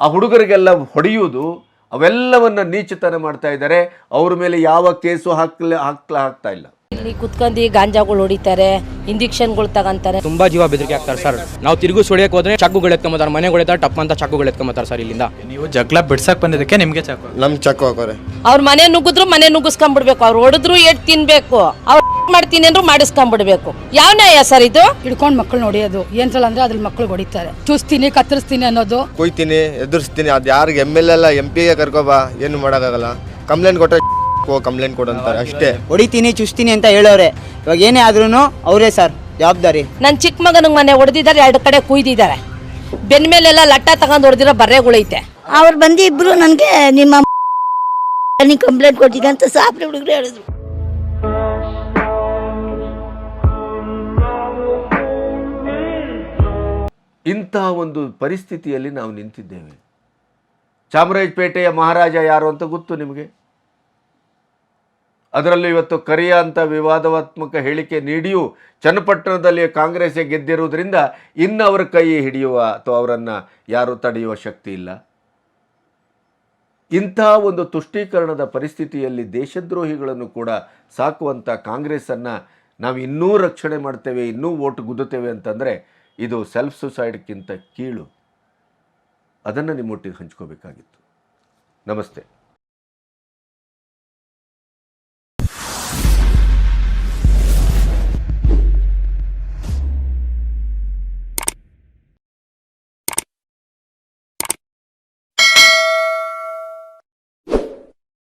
ಆ ಹುಡುಗರಿಗೆಲ್ಲ ಹೊಡೆಯುವುದು ಅವೆಲ್ಲವನ್ನು ನೀಚತನ ಮಾಡ್ತಾ ಇದ್ದಾರೆ. ಅವ್ರ ಮೇಲೆ ಯಾವ ಕೇಸು ಹಾಕ್ಲ ಹಾಕ್ಲ ಹಾಕ್ತಾ ಇಲ್ಲ. ಇಲ್ಲಿ ಕುತ್ಕೊಂಡಿ ಗಾಂಜಾಗಳು ಹೊಡಿತಾರೆ ಇಂಜೆಕ್ಷನ್ಗಳು ತಗೊಂತಾರೆ. ತುಂಬಾ ಜೀವ ಬೆದರಿಕೆ ಆಗ್ತಾರೆ ಸರ್. ನಾವು ತಿರುಗು ಸುಳಿಯಕ್ಕೆ ಹೋದ್ರೆ ಚಾಕುಗಳು ಎತ್ಕೊಂಬತ್ತಾರೆ ಮನೆಗಳು ಎತ್ತಾರೆ ಟಪ್ ಅಂತ ಚಾಕುಗಳು ಎತ್ಕೊಂಬತ್ತಾರೆ ಸರ್ ಇಲ್ಲಿಂದ. ನೀವು ಜಗಳ ಬಿಡ್ಸಕ್ ಬಂದಿದ್ದಕ್ಕೆ ನಿಮ್ಗೆ ಚಾಕು? ನಮ್ ಚಕ್ಕು ಹಾಕೋರೆ. ಅವ್ರ ಮನೆ ನುಗ್ಗಿದ್ರು ಮನೆ ನುಗ್ಗಿಸ್ಕೊಂಡ್ಬಿಡ್ಬೇಕು ಅವ್ರು ಹೊಡೆದ್ರು ಏಟ್ ತಿನ್ಬೇಕು. ಅವ್ರು ಮಾಡ್ತೀನಿ ಅಂದ್ರು ಮಾಡಿಸ್ಕೊಂಡ್ಬಿಡ್ಬೇಕು ಯಾವ ನ್ಯಾಯ ಸರ್ ಇದು? ಹಿಡ್ಕೊಂಡು ಮಕ್ಕಳು ನೋಡಿಯೋದು. ಸಲ ಅಂದ್ರೆ ಅದ್ರ ಮಕ್ಕಳು ಹೊಡಿತಾರೆ. ಚೂಸ್ತೀನಿ ಕತ್ತರಿಸ್ತೀನಿ ಅನ್ನೋದು. ಕೊಯ್ತೀನಿ ಎದುರಿಸ್ತೀನಿ. ಅದು ಯಾರಿಗೆ ಎಂ ಎಲ್ ಎಲ್ಲ ಎಂ ಪಿ ಕರ್ಕೋಬಾ ಏನು ಮಾಡೋಕ್ಕಾಗಲ್ಲ. ಕಂಪ್ಲೇಂಟ್ ಕೊಟ್ಟರೆ ಕಂಪ್ಲೇಂಟ್ ಕೊಡಂತಾರೆ ಅಷ್ಟೇ. ಹೊಡಿತೀನಿ ಚುಸ್ತೀನಿ ಅಂತ ಹೇಳೋರೆ. ಇವಾಗ ಏನೇ ಆದ್ರೂ ಅವರೇ ಸರ್ ಜವಾಬ್ದಾರಿ. ನನ್ನ ಚಿಕ್ಕ ಮಗನಿಗೆ ಮನೆ ಹೊಡೆದಿದ್ದಾರೆ ಎರಡು ಕಡೆ ಕುಯ್ದಿದ್ದಾರೆ. ಬೆನ್ ಮೇಲೆಲ್ಲ ಲಟ್ಟ ತಗೊಂಡು ಹೊಡೆದಿರೋ ಬರ್ರೆಗಳೈತೆ ಅವ್ರು ಬಂದು ಇಬ್ರು ನನಗೆ ನಿಮ್ಮ ನೀವು ಕಂಪ್ಲೇಂಟ್ ಕೊಟ್ಟಿದ್ದೆ ಅಂತ ಸಾಪ್ರಿ ಹುಡುಗರು ಹೇಳಿದ್ರು. ಇಂತಹ ಒಂದು ಪರಿಸ್ಥಿತಿಯಲ್ಲಿ ನಾವು ನಿಂತಿದ್ದೇವೆ. ಚಾಮರಾಜಪೇಟೆಯ ಮಹಾರಾಜ ಯಾರು ಅಂತ ಗೊತ್ತು ನಿಮಗೆ? ಅದರಲ್ಲೂ ಇವತ್ತು ಕರಿಯ ಅಂತ ವಿವಾದಾತ್ಮಕ ಹೇಳಿಕೆ ನೀಡಿಯೂ ಚನ್ನಪಟ್ಟಣದಲ್ಲಿ ಕಾಂಗ್ರೆಸ್ ಗೆದ್ದಿರುವುದರಿಂದ ಇನ್ನು ಅವರ ಕೈ ಹಿಡಿಯುವ ಅಥವಾ ಅವರನ್ನು ಯಾರು ತಡೆಯುವ ಶಕ್ತಿ ಇಲ್ಲ. ಇಂತಹ ಒಂದು ತುಷ್ಟೀಕರಣದ ಪರಿಸ್ಥಿತಿಯಲ್ಲಿ ದೇಶದ್ರೋಹಿಗಳನ್ನು ಕೂಡ ಸಾಕುವಂಥ ಕಾಂಗ್ರೆಸ್ಸನ್ನು ನಾವು ಇನ್ನೂ ರಕ್ಷಣೆ ಮಾಡ್ತೇವೆ, ಇನ್ನೂ ಓಟ್ ಗುದ್ದುತ್ತೇವೆ ಅಂತಂದರೆ ಇದು ಸೆಲ್ಫ್ ಸುಸೈಡ್ಗಿಂತ ಕೀಳು. ಅದನ್ನು ನಿಮ್ಮೊಟ್ಟಿಗೆ ಹಂಚ್ಕೋಬೇಕಾಗಿತ್ತು. ನಮಸ್ತೆ.